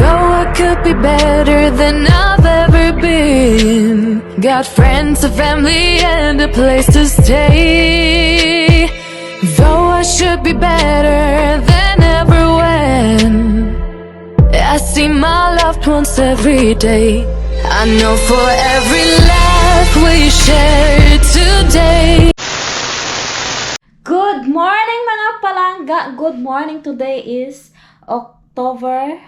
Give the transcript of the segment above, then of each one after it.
Though I could be better than I've ever been. Got friends, a family, and a place to stay. Though I should be better than ever when. I see my loved ones every day. I know for every laugh we share today. Good morning mga palangga! Good morning! Today is October...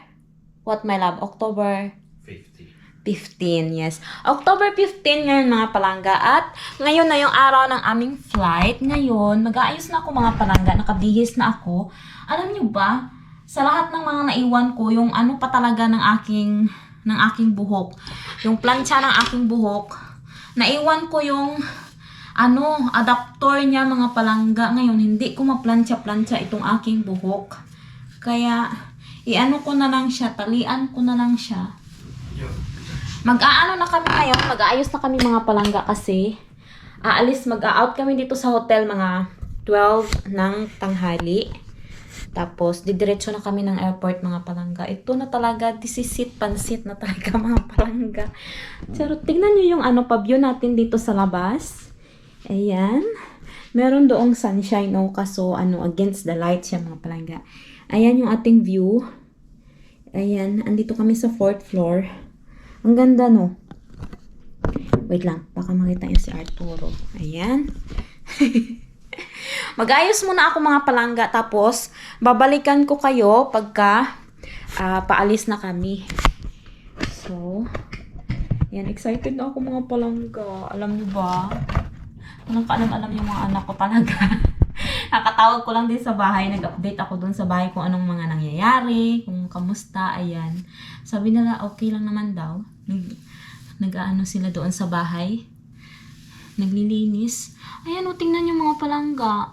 What my love? October 50. 15, yes. October 15 ngayon mga palangga at ngayon na yung araw ng aming flight. Ngayon, mag-aayos na ako mga palangga, nakabihis na ako. Alam nyo ba, sa lahat ng mga naiwan ko, yung ano pa talaga ng aking, ng aking buhok, yung plancha ng aking buhok, naiwan ko yung ano, adaptor niya mga palangga. Ngayon, hindi ko maplansya-plansya itong aking buhok. Kaya, iano ko na lang siya, talian ko na lang siya. Mag-aano na kami ngayon, mag-aayos na kami mga palangga kasi aalis, mag-out kami dito sa hotel mga 12 ng tanghali. Tapos, didiretso na kami ng airport mga palangga. Ito na talaga, disisit, pansit na talaga mga palangga. Pero tignan nyo yung ano, pa-view natin dito sa labas. Ayan. Meron doong sunshine, no? Kaso, ano, against the light siya mga palangga. Ayan yung ating view. Ayan, andito kami sa fourth floor. Ang ganda, no? Wait lang, baka makita yung si Arturo. Ayan. Mag-ayos muna ako mga palangga, tapos babalikan ko kayo pagka ah, paalis na kami. So, yan, excited na ako mga palangga. Alam niyo ba? Walang kaalam-alam yung mga anak ko talaga. Nakatawag ko lang din sa bahay, nag-update ako doon sa bahay kung anong mga nangyayari, kung kamusta, ayan. Sabi nila, okay lang naman daw. Nag, nag-ano sila doon sa bahay. Naglilinis. Ayan, o, tingnan yung mga palangga.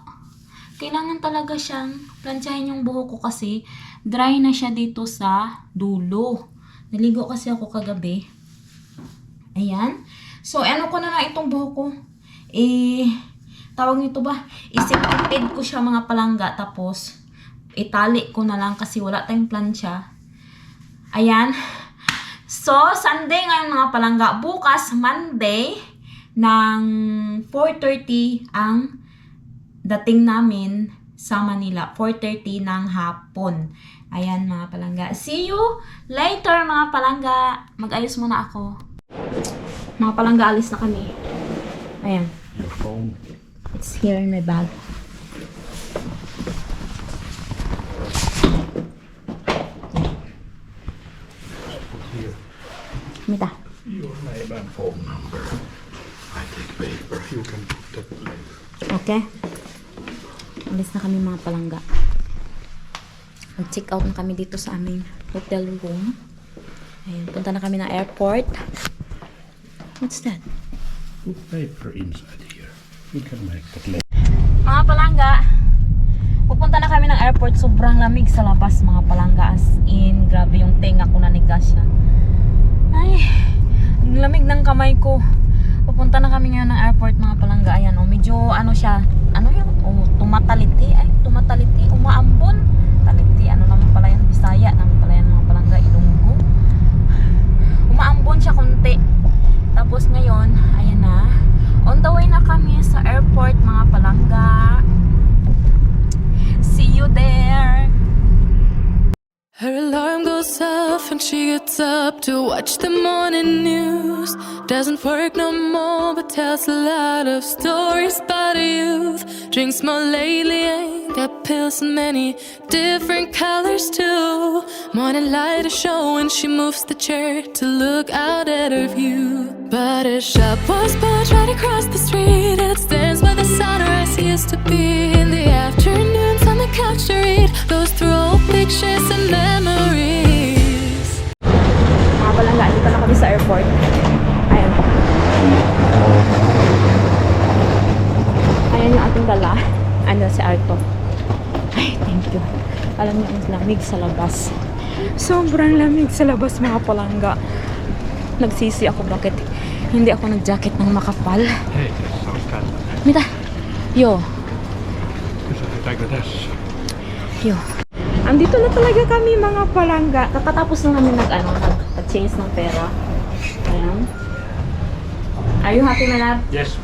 Kailangan talaga siyang plansyahin yung buhok ko kasi dry na siya dito sa dulo. Naligo kasi ako kagabi. Ayan. So, ano ko na lang itong buhok ko. Eh, tawag nito ba? Isipipid ko siya mga palangga. Tapos, itali ko na lang kasi wala tayong plancha. Ayan. So, Sunday ngayon mga palangga. Bukas, Monday, ng 4.30 ang dating namin sa Manila. 4.30 ng hapon. Ayan mga palangga. See you later mga palangga. Mag-ayos muna ako. Mga palangga, alis na kami. Ayan. Your phone. It's here in my bag. Here. Mita. Your name and phone number. I take paper. You can put that later. Okay? Alis na kami mga palangga. Mag-check out na kami dito sa aming hotel room. Ayun, punta na kami ng airport. What's that? Put paper inside Mga palangga, pupunta na kami ng airport. Sobrang lamig sa labas mga palangga. As in, grabe yung tenga ko nanigas siya. Ay, ang lamig ng kamay ko. Pupunta na kami ngayon ng airport mga palangga. Ayan, oh, medyo ano siya, ano yun? Oh, tumataliti. Ay, tumataliti. Umaambon. Taliti, ano naman pala yan? Bisaya naman she gets up to watch the morning news. Doesn't work no more, but tells a lot of stories about youth. Drinks more lately, ain't got pills in many different colors too. Morning light is showing, she moves the chair to look out at her view. But her shop was built right across the street, it stands where the sunrise used to be. In the afternoons on the couch to read, goes through old pictures and memories. Airport. Ayan. Ayan yung ating dala. Ano si Arto. Ay, thank you. Alam niyo, ang lamig sa labas. Sobrang lamig sa labas mga palangga. Nagsisi ako bakit hindi ako nag-jacket ng makapal. Tällä. Mitä? Joo. Kysytäänkö tässä? Joo. Andito na talaga kami mga palangga. Kakatapos na namin nag, ano, nag-change ng pera. Ayan. Are you happy, my love? Yes.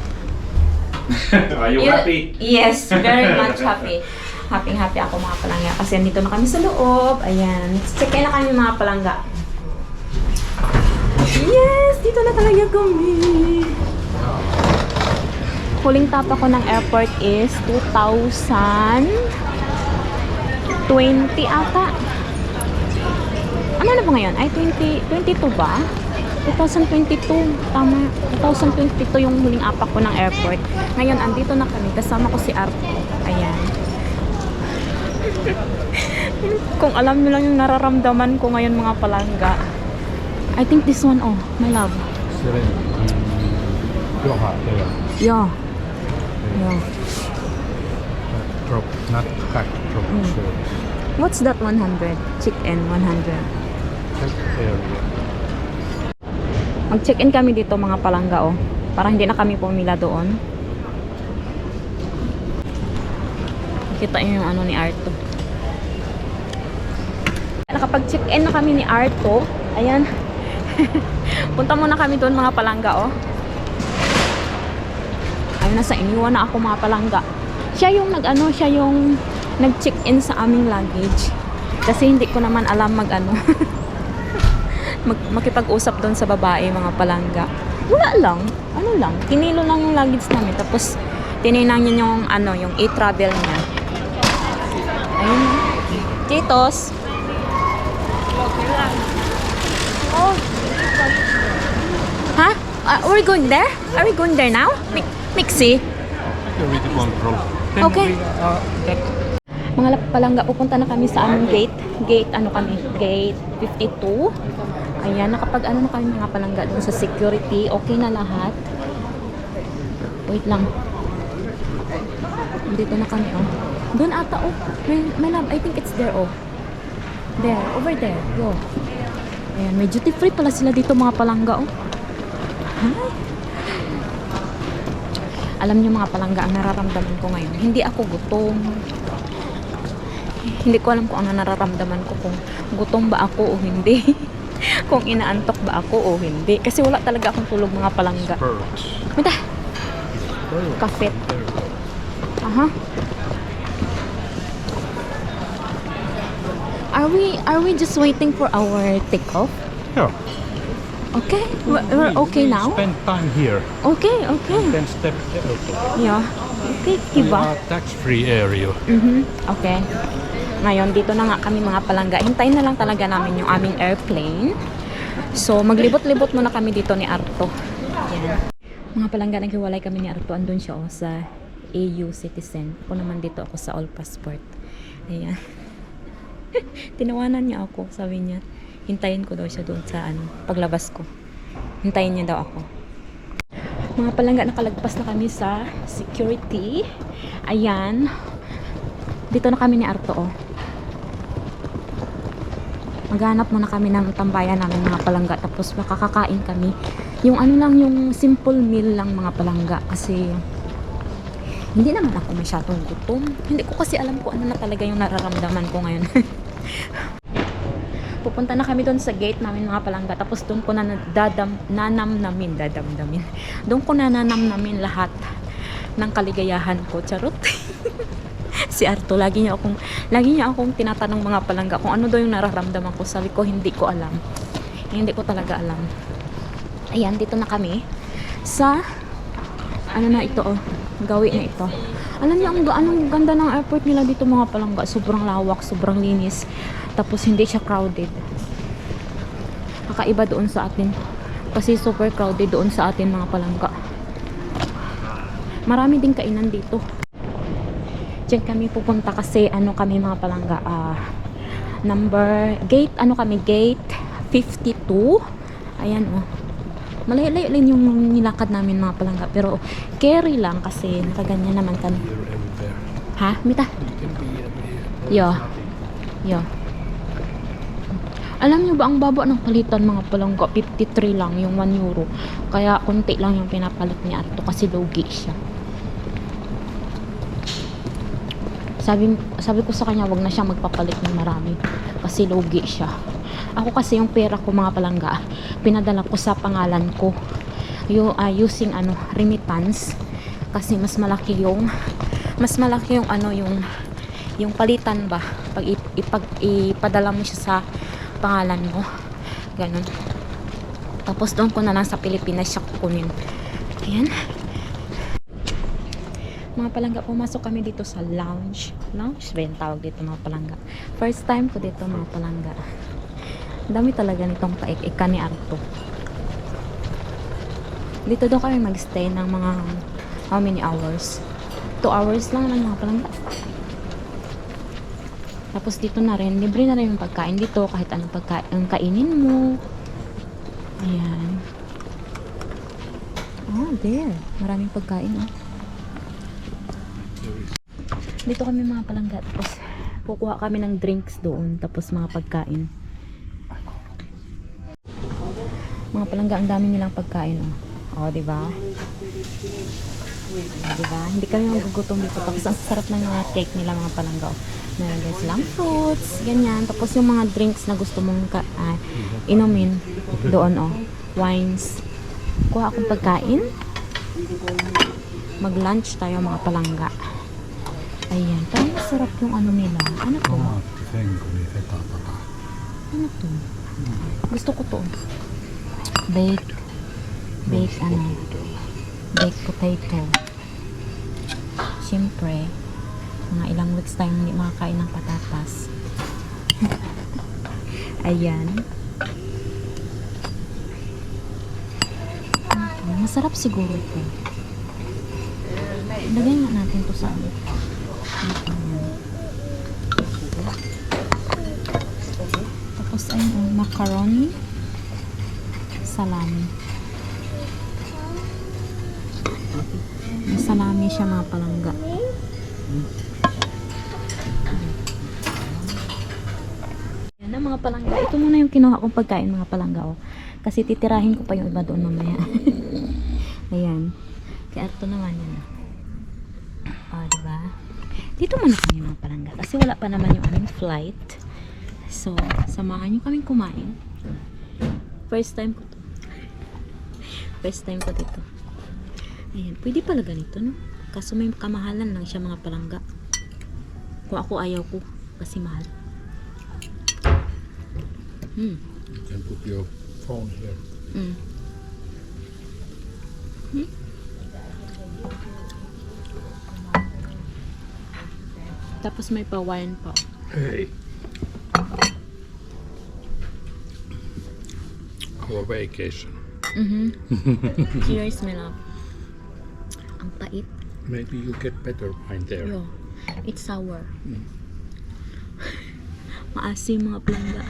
Are you happy? Yes, very much happy. Happy happy ako mga palangga kasi andito na kami sa loob. Ayan. Check na kami mga palangga. Yes! Dito na talaga kami. Huling tapa ko ng airport is 2020 ata. Ano na ba ngayon? Ay, 20, 22 ba? 2022. Tama. 2022 yung huling apak ko ng airport. Ngayon, andito na kami. Kasama ko si Arto. Ayan. Kung alam nyo lang yung nararamdaman ko ngayon mga palangga. I think this one, oh, my love. Jaha, there. Yeah. Yeah. Drop, not hack, drop service. What's that 100? Chicken 100. That area. Mag-check-in kami dito mga palangga oh. Para hindi na kami pumila doon. Kita niyo yung ano ni Arto. Nakapag-check-in na kami ni Arto. Ayan. Punta muna kami doon mga palangga oh. Ayun nasa iniwan na ako mga palangga. Siya yung nag-ano, siya yung nag-check-in sa aming luggage. Kasi hindi ko naman alam mag-ano. mag makipag-usap doon sa babae, mga palangga. Wala lang. Ano lang. Tinilo lang yung luggage namin. Tapos, tininang niya yung, ano, yung e-travel niya. Ayun. Titos. Oh. Ha? Uh, we're going there? Are we going there now? Mi- Mixi? You really control. Okay. uh, Mga palangga, pupunta na kami sa aming gate. Gate, ano kami? Gate 52. Ayan, nakapag ano na kami mga palangga dun sa security. Okay na lahat. Wait lang. Dito na kami, oh. Doon ata, oh. My, my love, I think it's there, oh. There, over there. Go. Ayan, may duty free pala sila dito mga palangga, oh. Hi. Alam niyo mga palangga, ang nararamdaman ko ngayon, hindi ako gutom. Hindi ko alam kung ano nararamdaman ko, kung gutom ba ako o hindi. kung inaantok ba ako o hindi. Kasi wala talaga akong tulog mga palangga. birds. Mata, Birds. kafet. There. Aha. Are we are we just waiting for our takeoff? Yeah. Okay, we're, we're We- okay we now. Spend time here. Okay, okay. Then step the airport. Yeah. Okay, We diba? tax-free area. Mhm. Okay. Ngayon, dito na nga kami mga palangga. Hintayin na lang talaga namin yung aming airplane. So, maglibot-libot muna kami dito ni Arto. Yan. Mga palangga, naghiwalay kami ni Arto. Andun siya oh, sa AU Citizen. Ako naman dito ako sa All Passport. Ayan. Tinawanan niya ako. Sabi niya, hintayin ko daw siya doon sa ano, paglabas ko. Hintayin niya daw ako. Mga palangga, nakalagpas na kami sa security. Ayan. Dito na kami ni Arto, oh. Maghanap muna kami ng tambayan namin mga palangga. Tapos makakakain kami. Yung ano lang, yung simple meal lang mga palangga. Kasi hindi naman ako masyadong gutom. Hindi ko kasi alam kung ano na talaga yung nararamdaman ko ngayon. Pupunta na kami doon sa gate namin mga palangga. Tapos doon ko na dadam, nanam namin, dadamdamin. Doon ko na nanam namin lahat ng kaligayahan ko. Charot. si Arto, lagi niya akong lagi niya akong tinatanong mga palangga kung ano daw yung nararamdaman ko. Sabi ko, hindi ko alam. Hindi ko talaga alam. Ayan, dito na kami sa ano na ito oh, gawi na ito. Alam niyo ang anong ganda ng airport nila dito mga palangga. Sobrang lawak, sobrang linis. Tapos hindi siya crowded. Kakaiba doon sa atin. Kasi super crowded doon sa atin mga palangga. Marami din kainan dito. Diyan kami pupunta kasi ano kami mga palangga ah, number gate ano kami gate 52 ayan oh. Malayo-layo din yung nilakad namin mga palangga pero carry lang kasi nakaganyan naman kami. Ha? Mita? Yo. Yo. Alam nyo ba ang baba ng palitan mga palangga 53 lang yung 1 euro. Kaya konti lang yung pinapalit niya ato kasi logi siya Sabi, sabi ko sa kanya, wag na siya magpapalit ng marami. Kasi lugi siya. Ako kasi yung pera ko mga palangga, pinadala ko sa pangalan ko. Yung, ah, using ano, remittance. Kasi mas malaki yung, mas malaki yung ano, yung, yung palitan ba. Pag ip- ipag, ipadala mo siya sa pangalan mo. Ganun. Tapos doon ko na lang sa Pilipinas siya kukunin. Ayan. Mga palangga, pumasok kami dito sa lounge. Lounge ba yung tawag dito mga palangga? First time ko dito mga palangga. Ang Dami talaga nitong paik-ika ni Arto. Dito daw kami magstay ng mga how many hours? 2 hours lang ng mga palangga. Tapos dito na rin, libre na rin yung pagkain dito kahit anong pagkain ang kainin mo. Ayan. Oh, there. Maraming pagkain, oh. Dito kami mga palangga. Tapos, kukuha kami ng drinks doon. Tapos, mga pagkain. Mga palangga, ang dami nilang pagkain, oh. Oh, di ba? Oh, di ba? Hindi kami magugutom dito. Tapos, ang sarap ng mga cake nila, mga palangga, oh. Meron din silang fruits, ganyan. Tapos, yung mga drinks na gusto mong ka, ah, inumin, doon, oh. Wines. Kuha akong pagkain. Mag-lunch tayo, mga palangga. Ayan, parang masarap yung ano nila. Ano to? Fetapata. Ano to? Gusto ko to. Baked. Baked ano? Baked potato. Siyempre, mga ilang weeks tayong hindi makakain ng patatas. Ayan. Ano? Masarap siguro to. Lagay nga natin to sa ano. Ayan. Tapos ay oh, macaroni, salami. May salami siya mga palangga. Yan na mga palangga. Ito muna yung kinuha kong pagkain mga palangga. Oh. Kasi titirahin ko pa yung iba doon mamaya. Ayan. Kaya ito naman yan. Oh, diba? Dito muna kami mga palangga. Kasi wala pa naman yung aming flight. So, samahan nyo kaming kumain. First time ko to. First time ko dito. Ayan, pwede pala ganito, no? Kaso may kamahalan lang siya mga palangga. Kung ako ayaw ko, kasi mahal. Hmm. You can put your phone here. Mm. Hmm? Tapos may pa-wine pa. Hey. Our vacation. Mhm. Cheers, my love. Ang pait. Maybe you get better wine there. Yo, it's sour. Maasim mga plangga.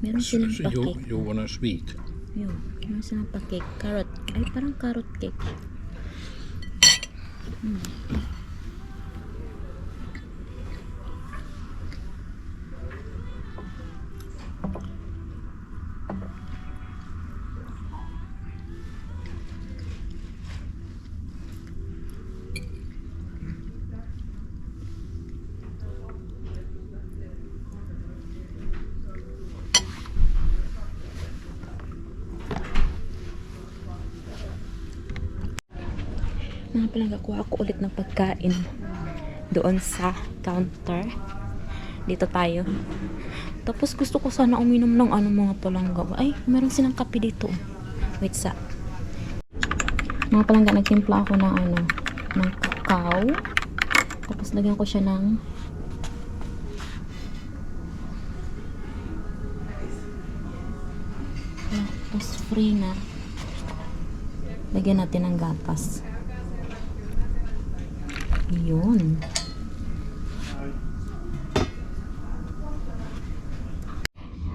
Meron silang so you, pa-cake. you want a sweet? Yo, meron silang pa-cake. Carrot. Ay, parang carrot cake. Hmm. Mga palangga, kuha ako ulit ng pagkain doon sa counter. Dito tayo. Tapos gusto ko sana uminom ng ano mga palangga. Ay, meron silang kape dito. Wait sa. Mga palangga, nagtimpla ako ng ano, ng kakao. Tapos lagyan ko siya ng Tapos free na. Lagyan natin ng gatas. Yun.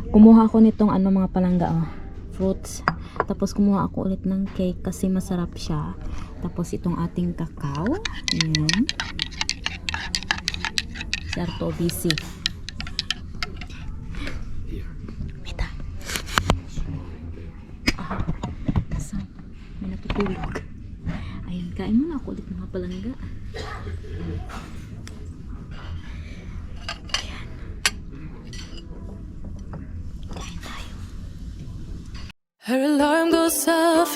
Kumuha ako nitong ano mga palangga oh. Fruits. Tapos kumuha ako ulit ng cake kasi masarap siya. Tapos itong ating kakao. Ayan. Si Arto busy. Mita. Ah, saan? May natutulog. Ayan, kain muna ako Kulit mga palangga.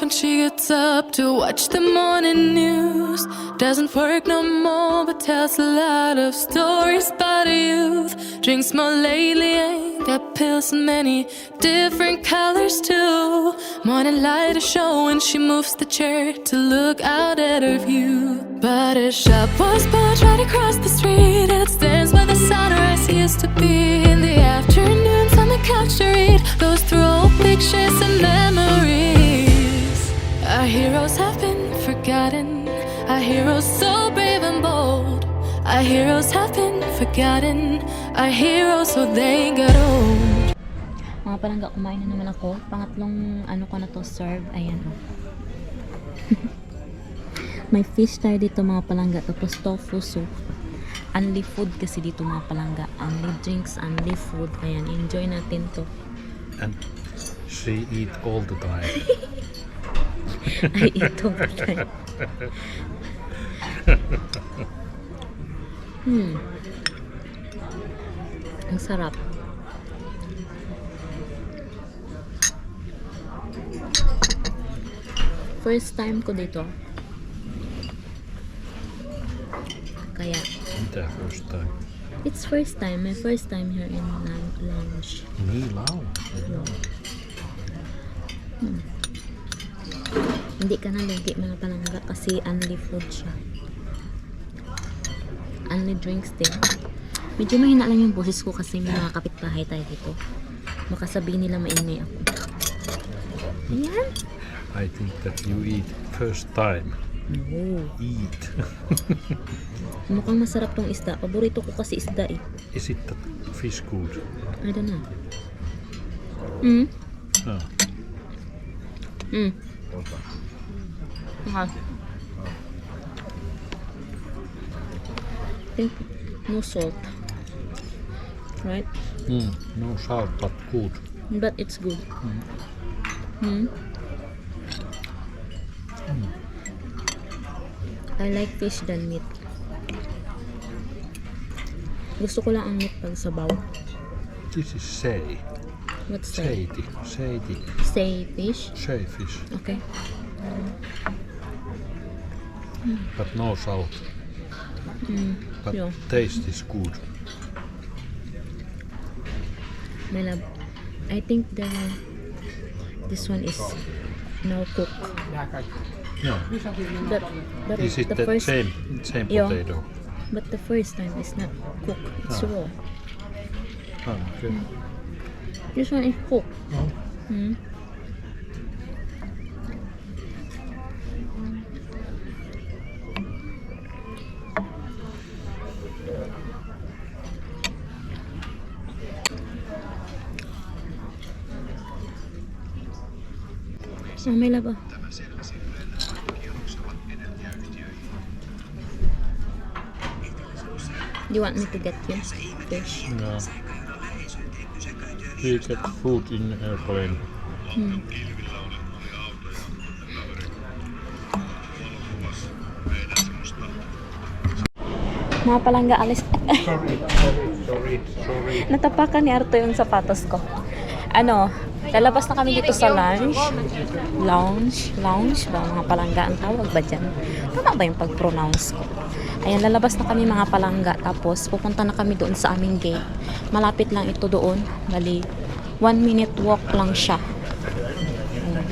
And she gets up to watch the morning news. Doesn't work no more, but tells a lot of stories about youth. Drinks more lately, ain't got pills in many different colors too. Morning light is showing, she moves the chair to look out at her view. But her shop was built right across the street, it stands where the sunrise used to be. In the afternoons on the couch to read, goes through old pictures and memories. Our heroes have been forgotten. Our heroes so brave and bold. Our heroes have been forgotten. Our heroes so they got old. Mga palangga, kumain na naman ako. Pangatlong ano ko na to serve. Ayan oh. May fish tayo dito mga palangga. Tapos tofu soup. Unli food kasi dito mga palangga. Unli drinks, unli food. Ayan, enjoy natin to. And she eat all the time. Ay, ito. hmm. Ang sarap. First time ko dito. Kaya, Mitä first time? it's first time. My first time here in Lounge. Niin lau. Hindi ka na lugi mga palangga kasi unli food siya. Unli drinks din. Medyo mahina lang yung boses ko kasi may mga kapitbahay tayo dito. Baka sabihin nila maingay ako. Ayan. I think that you eat first time. No. Eat. Mukhang masarap tong isda. Paborito ko kasi isda eh. Is it that fish good? I don't know. Mm. No. Mm. Mahal. think no salt. Right? Mm. No salt, but good. But it's good. Hmm? I like fish than meat. Gusto ko lang ang meat pag sabaw. This is sei. What's that? Seiti. Seiti. Say fish? Sei fish. Okay. But no salt. Mm. But Yeah. taste is good. My love. I think the this one is no cook. No. But, but Is it the the first same same Yeah. potato? but the first time is not cook. It's Ah. raw. Oh, okay. This one is cooked. Oh. Hmm? Ah, may laba. Do you want me to get you fish? Yeah. We get food in airplane. Mga palangga alis. Sorry, sorry, sorry, sorry. Natapakan ni Arto yung sapatos ko. Ano, lalabas na kami dito sa lounge. Lounge? Lounge ba? Mga palangga ang tawag ba dyan? Tama ba yung pag-pronounce ko? Ayan, lalabas na kami mga palangga. Tapos, pupunta na kami doon sa aming gate. Malapit lang ito doon. Bali, one minute walk lang siya. Ayan.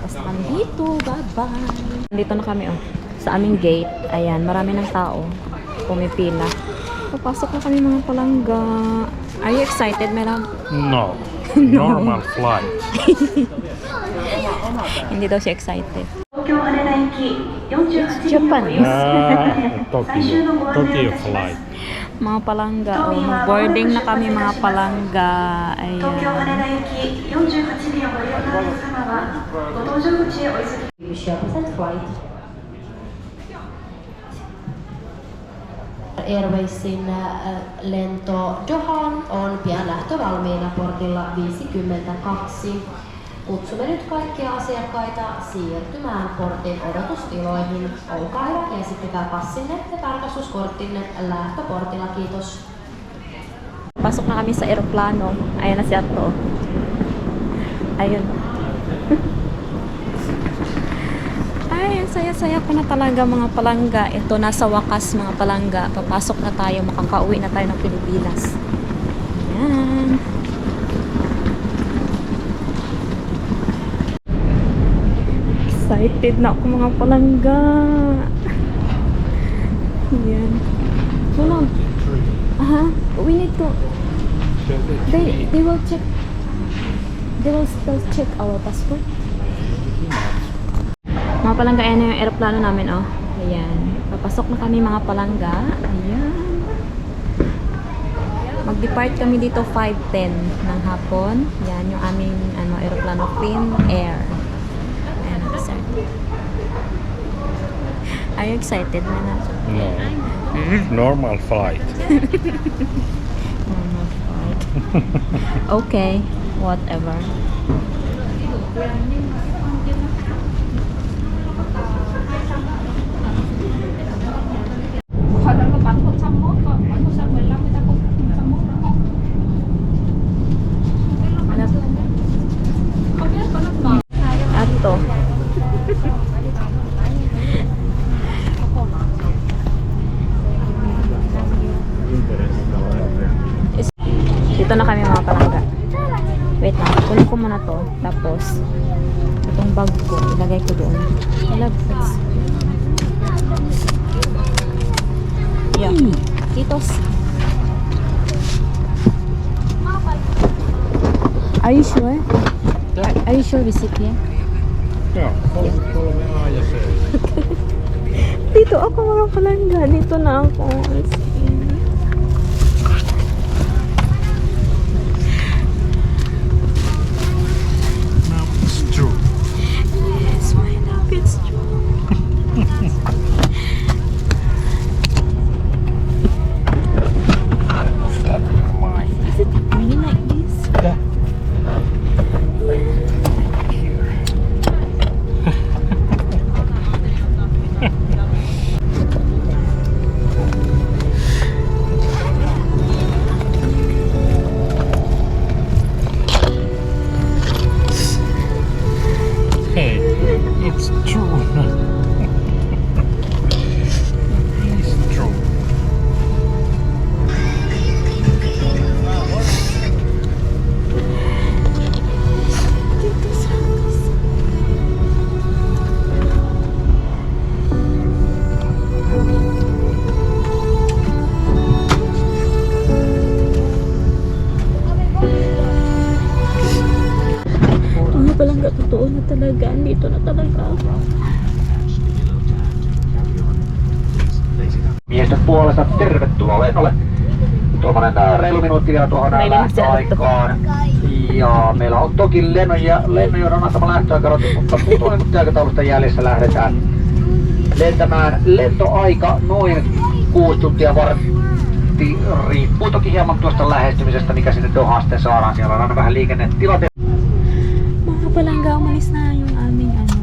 Tapos nandito. Bye-bye. Nandito na kami, oh. Sa aming gate. Ayan, marami ng tao. Pumipila. Papasok na kami mga palangga. Are you excited, madam? No normal flight. Hindi daw siya excited. Japanese. Ah, Tokyo. Tokyo flight. Mga palangga, oh, boarding na kami mga palangga. Ayan. Tokyo flight. Airwaysin äh, lento Dohaan on pian lähtö valmiina portilla 52. Kutsumme nyt kaikkia asiakkaita siirtymään kortin odotustiloihin. Olkaa hyvä ja esittäkää passinne ja tarkastuskorttinne lähtöportilla. Kiitos. Pasok na kami sa eroplano. Ayan na si. Ayun. Ay, saya-saya ko na talaga mga palangga. Ito, nasa wakas mga palangga. Papasok na tayo, makakauwi na tayo ng Pilipinas. Ayan. Excited na ako mga palangga. Ayan. Wala. Aha, we need to They they will check. They will still check our passport. Mga palangga, ayan na yung aeroplano namin, oh. Ayan. Papasok na kami mga palangga. Ayan. Mag-depart kami dito 5.10 ng hapon. Yan yung aming ano, aeroplano, Fin Air. Ayan, I'm excited. Are you excited, Nana? No. Normal flight. Normal flight. okay, whatever. Are you sure we sit here? Joo, kolme, kolme A ja C. Dito ako mga palangga. Dito na ako. Now vielä tuohon on lähtöaikaan. Ja meillä on toki lennon ja lennonjohdon antama lähtöaika, mutta puolen minuutin aikataulusta jäljessä lähdetään lentämään. Lentoaika noin 6 tuntia vartti. Riippuu toki hieman tuosta lähestymisestä, mikä sinne Dohaan sitten saadaan. Siellä on aina vähän liikennetilanteita. Mga palangga, umalis na yung aming ano,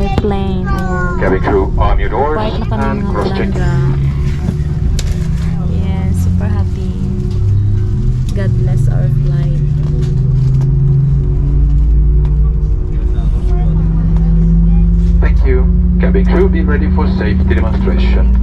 airplane. Ayan. Cabin crew, arm your doors and mga you. Cabin crew, be ready for safety demonstration.